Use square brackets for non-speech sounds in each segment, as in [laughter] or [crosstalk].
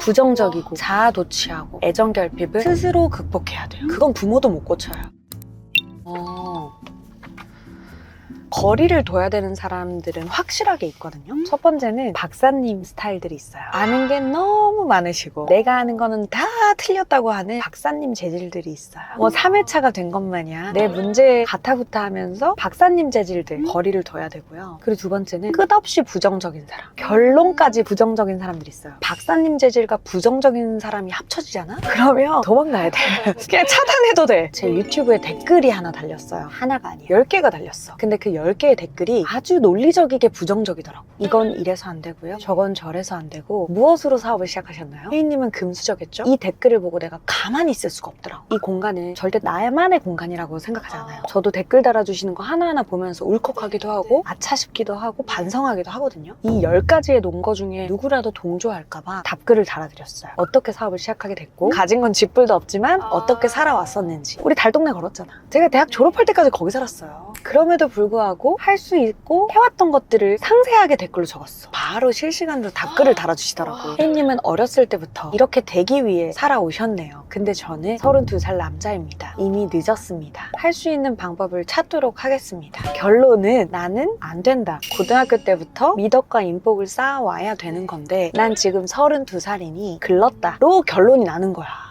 부정적이고 자아도취하고 애정결핍을 스스로 극복해야 돼요. 그건 부모도 못 고쳐요. 어. 거리를 둬야 되는 사람들은 확실하게 있거든요. 첫 번째는 박사님 스타일들이 있어요. 아는 게 너무 많으시고 내가 아는 거는 다 틀렸다고 하는 박사님 재질들이 있어요. 뭐 3회차가 된 것 마냥 내 문제에 가타부타 하면서 박사님 재질들 거리를 둬야 되고요. 그리고 두 번째는 끝없이 부정적인 사람. 결론까지 부정적인 사람들이 있어요. 박사님 재질과 부정적인 사람이 합쳐지잖아? 그러면 도망가야 돼. 그냥 차단해도 돼. 제 유튜브에 댓글이 하나 달렸어요. 하나가 아니에요. 10개가 달렸어. 근데 그 10개의 댓글이 아주 논리적이게 부정적이더라고. 이건 이래서 안 되고요. 저건 저래서 안 되고 무엇으로 사업을 시작하셨나요? 혜인님은 금수저겠죠? 이 댓글을 보고 내가 가만히 있을 수가 없더라고. 이 공간은 절대 나만의 공간이라고 생각하잖아요. 저도 댓글 달아주시는 거 하나하나 보면서 울컥하기도 하고 아차 싶기도 하고 반성하기도 하거든요. 이 10가지의 논거 중에 누구라도 동조할까봐 답글을 달아드렸어요. 어떻게 사업을 시작하게 됐고 가진 건 집불도 없지만 어떻게 살아왔었는지 우리 달동네 걸었잖아. 제가 대학 졸업할 때까지 거기 살았어요. 그럼에도 불구하고 할 수 있고 해왔던 것들을 상세하게 댓글로 적었어. 바로 실시간으로 답글을 달아주시더라고요. 혜인님은 어렸을 때부터 이렇게 되기 위해 살아오셨네요. 근데 저는 32살 남자입니다. 이미 늦었습니다. 할 수 있는 방법을 찾도록 하겠습니다. 결론은 나는 안 된다. 고등학교 때부터 미덕과 인복을 쌓아와야 되는 건데 난 지금 32살이니 글렀다로 결론이 나는 거야.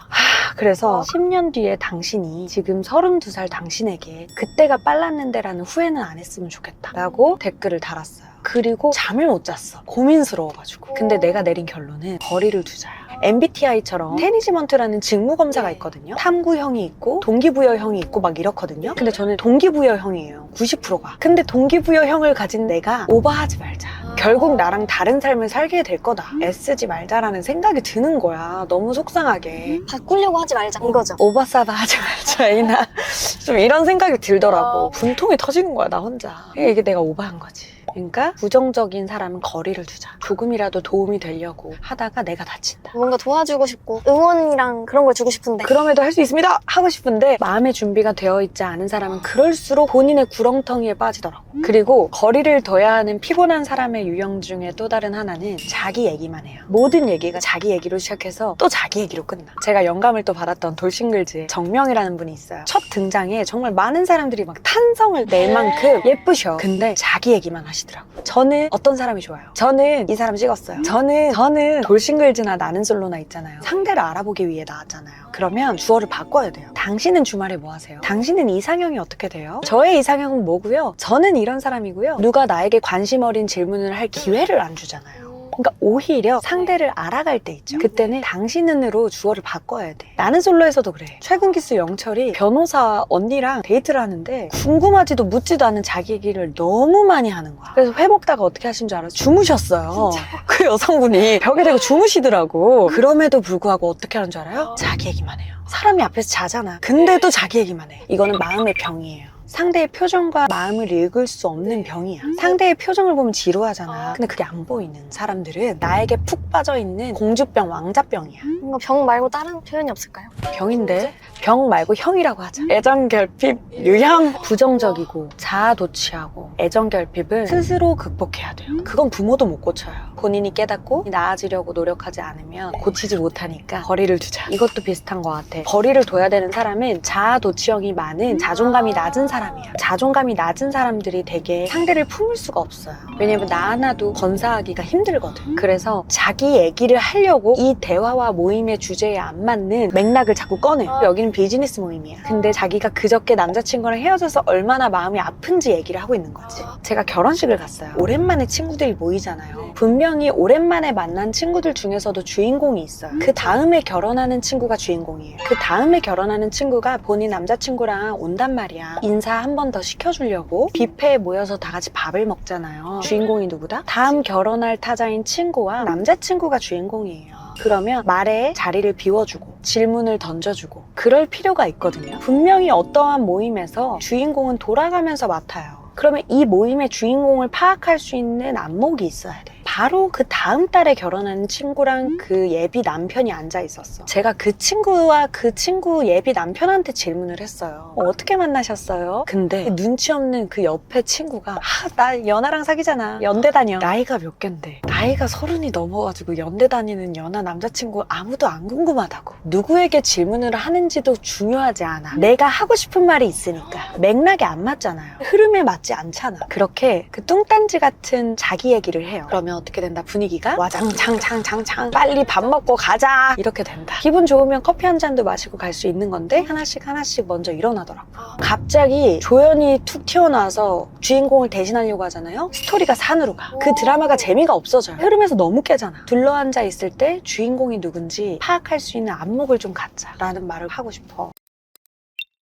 하, 그래서 10년 뒤에 당신이 지금 32살 당신에게 그때가 빨랐는데라는 후회는 안 했으면 좋겠다. 라고 댓글을 달았어요. 그리고 잠을 못 잤어. 고민스러워가지고. 근데 내가 내린 결론은 거리를 두자야. MBTI처럼 테니지먼트라는 직무 검사가 있거든요. 탐구형이 있고 동기부여형이 있고 막 이렇거든요. 근데 저는 동기부여형이에요. 90%가. 근데 동기부여형을 가진 내가 오버하지 말자. 결국 나랑 다른 삶을 살게 될 거다. 애쓰지 말자라는 생각이 드는 거야. 너무 속상하게. 바꾸려고 하지 말자 이거죠. 오버싸다 하지 말자, 이나. [laughs] 좀 이런 생각이 들더라고. 분통이 터지는 거야, 나 혼자. 이게 내가 오버한 거지. 그러니까 부정적인 사람은 거리를 두자. 조금이라도 도움이 되려고 하다가 내가 다친다. 뭔가 도와주고 싶고 응원이랑 그런 걸 주고 싶은데 그럼에도 할 수 있습니다! 하고 싶은데 마음의 준비가 되어 있지 않은 사람은 그럴수록 본인의 구렁텅이에 빠지더라고. 그리고 거리를 둬야 하는 피곤한 사람의 유형 중에 또 다른 하나는 자기 얘기만 해요. 모든 얘기가 자기 얘기로 시작해서 또 자기 얘기로 끝나. 제가 영감을 또 받았던 돌싱글즈의 정명이라는 분이 있어요. 첫 등장에 정말 많은 사람들이 막 탄성을 낼 만큼 예쁘셔. 근데 자기 얘기만 하시 더라고요. 저는 어떤 사람이 좋아요? 저는 이 사람 찍었어요. 저는 저는 돌싱글즈나 나는 솔로나 있잖아요. 상대를 알아보기 위해 나왔잖아요. 그러면 주어를 바꿔야 돼요. 당신은 주말에 뭐 하세요? 당신은 이상형이 어떻게 돼요? 저의 이상형은 뭐고요? 저는 이런 사람이고요. 누가 나에게 관심 어린 질문을 할 기회를 안 주잖아요. 그러니까 오히려 상대를 알아갈 때 있죠. 그때는 당신 은으로 주어를 바꿔야 돼. 나는 솔로에서도 그래. 최근 기수 영철이 변호사 언니랑 데이트를 하는데 궁금하지도 묻지도 않은 자기 얘기를 너무 많이 하는 거야. 그래서 회 먹다가 어떻게 하신 줄 알아요? 주무셨어요. [laughs] 그 여성분이 벽에 대고 주무시더라고. 그럼에도 불구하고 어떻게 하는 줄 알아요? 자기 얘기만 해요. 사람이 앞에서 자잖아. 근데도 자기 얘기만 해. 이거는 마음의 병이에요. 상대의 표정과 마음을 읽을 수 없는 병이야. 상대의 표정을 보면 지루하잖아. 근데 그게 안 보이는 사람들은 나에게 푹 빠져 있는 공주병, 왕자병이야. 뭔가 병 말고 다른 표현이 없을까요? 병인데 병 말고 형이라고 하자. 애정 결핍 유형 부정적이고 자아도취하고 애정 결핍을 스스로 극복해야 돼요. 그건 부모도 못 고쳐요. 본인이 깨닫고 나아지려고 노력하지 않으면 고치지 못하니까 거리를 두자. 이것도 비슷한 것 같아. 거리를 둬야 되는 사람은 자아도취형이 많은 자존감이 낮은 사람 이야. 자존감이 낮은 사람들이 되게 상대를 품을 수가 없어요. 왜냐면 나 하나도 건사하기가 힘들거든. 그래서 자기 얘기를 하려고 이 대화와 모임의 주제에 안 맞는 맥락을 자꾸 꺼내. 여기는 비즈니스 모임이야. 근데 자기가 그저께 남자친구랑 헤어져서 얼마나 마음이 아픈지 얘기를 하고 있는 거지. 제가 결혼식을 갔어요. 오랜만에 친구들이 모이잖아요. 분명히 오랜만에 만난 친구들 중에서도 주인공이 있어요. 그 다음에 결혼하는 친구가 주인공이에요. 그 다음에 결혼하는 친구가 본인 남자친구랑 온단 말이야. 인사 한 번 더 시켜주려고 뷔페에 모여서 다 같이 밥을 먹잖아요. 주인공이 누구다? 다음 결혼할 타자인 친구와 남자친구가 주인공이에요. 그러면 말에 자리를 비워주고 질문을 던져주고 그럴 필요가 있거든요. 분명히 어떠한 모임에서 주인공은 돌아가면서 맡아요. 그러면 이 모임의 주인공을 파악할 수 있는 안목이 있어야 돼. 바로 그 다음 달에 결혼한 친구랑 그 예비 남편이 앉아 있었어. 제가 그 친구와 그 친구 예비 남편한테 질문을 했어요. 어, 떻게 만나셨어요? 근데 눈치 없는 그 옆에 친구가 아, 나 연하랑 사귀잖아. 연대 다녀. 나이가 몇 갠데. 나이가 서른이 넘어가지고 연대 다니는 연하 남자친구 아무도 안 궁금하다고. 누구에게 질문을 하는지도 중요하지 않아. 내가 하고 싶은 말이 있으니까. 맥락에 안 맞잖아요. 흐름에 맞지 않잖아. 그렇게 그 뚱딴지 같은 자기 얘기를 해요. 그러면 어떻게 된다? 분위기가 와장창창창창 빨리 밥 먹고 가자 이렇게 된다. 기분 좋으면 커피 한 잔도 마시고 갈 수 있는 건데 하나씩 하나씩 먼저 일어나더라고. 갑자기 조연이 툭 튀어나와서 주인공을 대신하려고 하잖아요. 스토리가 산으로 가. 그 드라마가 재미가 없어져 요. 흐름에서 너무 깨잖아. 둘러앉아 있을 때 주인공이 누군지 파악할 수 있는 안목을 좀 갖자라는 말을 하고 싶어.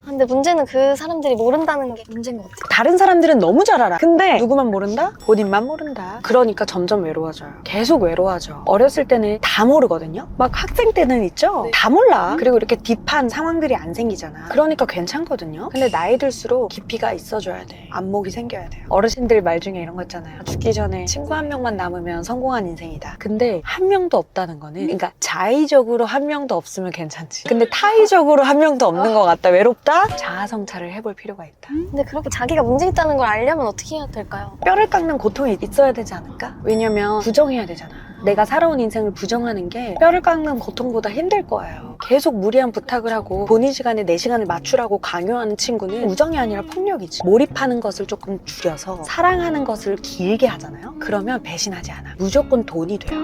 아, 근데 문제는 그 사람들이 모른다는 게 문제인 것 같아요. 다른 사람들은 너무 잘 알아. 근데 누구만 모른다? 본인만 모른다. 그러니까 점점 외로워져요. 계속 외로워져. 어렸을 때는 다 모르거든요? 막 학생 때는 있죠? 네. 다 몰라. 그리고 이렇게 딥한 상황들이 안 생기잖아. 그러니까 괜찮거든요? 근데 나이 들수록 깊이가 있어줘야 돼. 안목이 생겨야 돼요. 어르신들 말 중에 이런 거 있잖아요. 죽기 전에 친구 한 명만 남으면 성공한 인생이다. 근데 한 명도 없다는 거는 그러니까 자의적으로 한 명도 없으면 괜찮지. 근데 타의적으로 한 명도 없는 것 같다. 외롭다? 자아 성찰을 해볼 필요가 있다. 근데 그렇게 자기가 문제 있다는 걸 알려면 어떻게 해야 될까요? 뼈를 깎는 고통이 있어야 되지 않을까? 왜냐면 부정해야 되잖아. 내가 살아온 인생을 부정하는 게 뼈를 깎는 고통보다 힘들 거예요. 계속 무리한 부탁을 하고 본인 시간에 내 시간을 맞추라고 강요하는 친구는 우정이 아니라 폭력이지. 몰입하는 것을 조금 줄여서 사랑하는 것을 길게 하잖아요. 그러면 배신하지 않아. 무조건 돈이 돼요.